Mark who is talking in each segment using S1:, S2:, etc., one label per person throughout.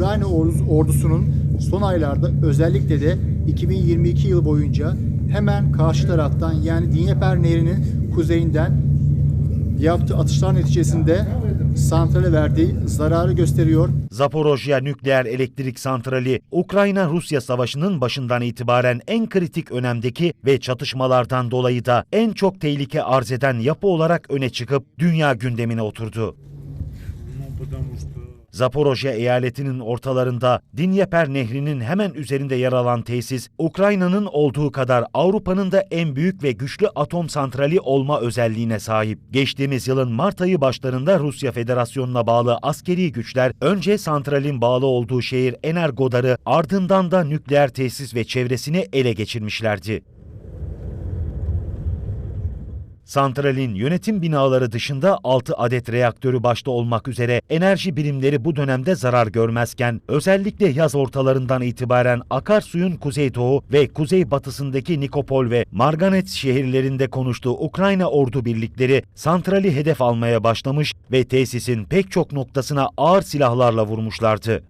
S1: Ukrayna ordu- ordusunun son aylarda özellikle de 2022 yıl boyunca hemen karşı taraftan yani Dnieper Nehri'nin kuzeyinden yaptığı atışlar neticesinde santrale verdiği zararı gösteriyor.
S2: Zaporojye nükleer elektrik santrali Ukrayna-Rusya savaşının başından itibaren en kritik önemdeki ve çatışmalardan dolayı da en çok tehlike arz eden yapı olarak öne çıkıp dünya gündemine oturdu. Zaporoje eyaletinin ortalarında Dinyeper Nehri'nin hemen üzerinde yer alan tesis, Ukrayna'nın olduğu kadar Avrupa'nın da en büyük ve güçlü atom santrali olma özelliğine sahip. Geçtiğimiz yılın Mart ayı başlarında Rusya Federasyonu'na bağlı askeri güçler önce santralin bağlı olduğu şehir Energodar'ı ardından da nükleer tesis ve çevresini ele geçirmişlerdi. Santralin yönetim binaları dışında 6 adet reaktörü başta olmak üzere enerji birimleri bu dönemde zarar görmezken özellikle yaz ortalarından itibaren akarsuyun kuzeydoğu ve kuzeybatısındaki Nikopol ve Marganets şehirlerinde konuştuğu Ukrayna ordu birlikleri santrali hedef almaya başlamış ve tesisin pek çok noktasına ağır silahlarla vurmuşlardı.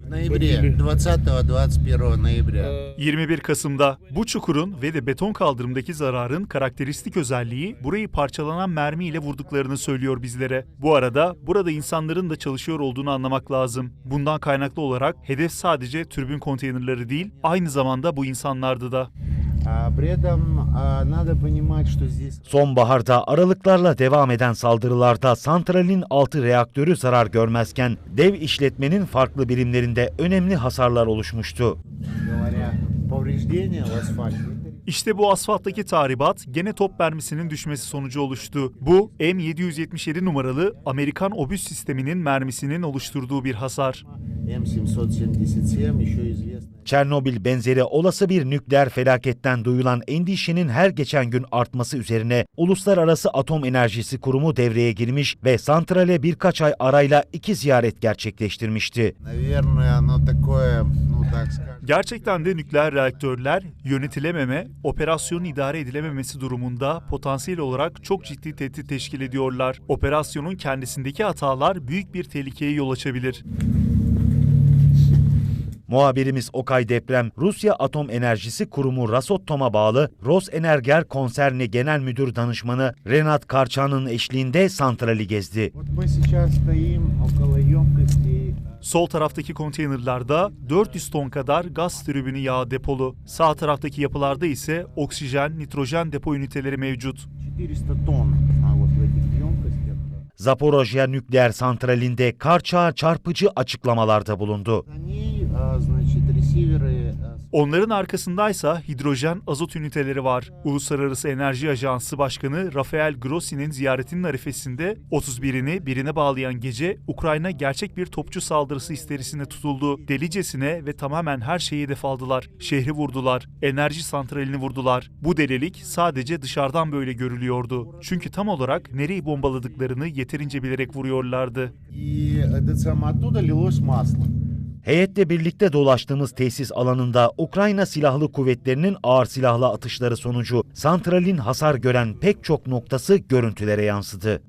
S3: 21 Kasım'da bu çukurun ve de beton kaldırımdaki zararın karakteristik özelliği burayı parçalamıştı parçalanan mermi ile vurduklarını söylüyor bizlere. Bu arada burada insanların da çalışıyor olduğunu anlamak lazım. Bundan kaynaklı olarak hedef sadece türbün konteynerları değil, aynı zamanda bu insanlardı da.
S2: Sonbaharda aralıklarla devam eden saldırılarda santralin 6 reaktörü zarar görmezken dev işletmenin farklı birimlerinde önemli hasarlar oluşmuştu.
S3: İşte bu asfalttaki tahribat gene top mermisinin düşmesi sonucu oluştu. Bu M777 numaralı Amerikan obüs sisteminin mermisinin oluşturduğu bir hasar.
S2: Çernobil benzeri olası bir nükleer felaketten duyulan endişenin her geçen gün artması üzerine Uluslararası Atom Enerjisi Kurumu devreye girmiş ve santrale birkaç ay arayla iki ziyaret gerçekleştirmişti.
S3: Gerçekten de nükleer reaktörler yönetilememe, operasyonun idare edilememesi durumunda potansiyel olarak çok ciddi tehdit teşkil ediyorlar. Operasyonun kendisindeki hatalar büyük bir tehlikeye yol açabilir.
S2: Muhabirimiz Okay Deprem, Rusya Atom Enerjisi Kurumu Rasottom'a bağlı Rosenerger Konserni Genel Müdür Danışmanı Renat Karçan'ın eşliğinde santrali gezdi.
S3: Sol taraftaki konteynerlarda 400 ton kadar gaz tribünü yağ depolu. Sağ taraftaki yapılarda ise oksijen, nitrojen depo üniteleri mevcut.
S4: 400 ton.
S2: Zaporojya nükleer santralinde Karça çarpıcı açıklamalarda bulundu.
S4: за ней, а, значит, ресиверы а, с-
S3: Onların arkasındaysa hidrojen azot üniteleri var. Uluslararası Enerji Ajansı Başkanı Rafael Grossi'nin ziyaretinin arifesinde 31'ini birine bağlayan gece Ukrayna gerçek bir topçu saldırısı isterisine tutuldu. Delicesine ve tamamen her şeyi hedef aldılar. Şehri vurdular. Enerji santralini vurdular. Bu delilik sadece dışarıdan böyle görülüyordu. Çünkü tam olarak nereyi bombaladıklarını yeterince bilerek vuruyorlardı.
S4: И это самое, оттуда лилось масло.
S2: Heyetle birlikte dolaştığımız tesis alanında Ukrayna Silahlı Kuvvetleri'nin ağır silahlı atışları sonucu santralin hasar gören pek çok noktası görüntülere yansıdı.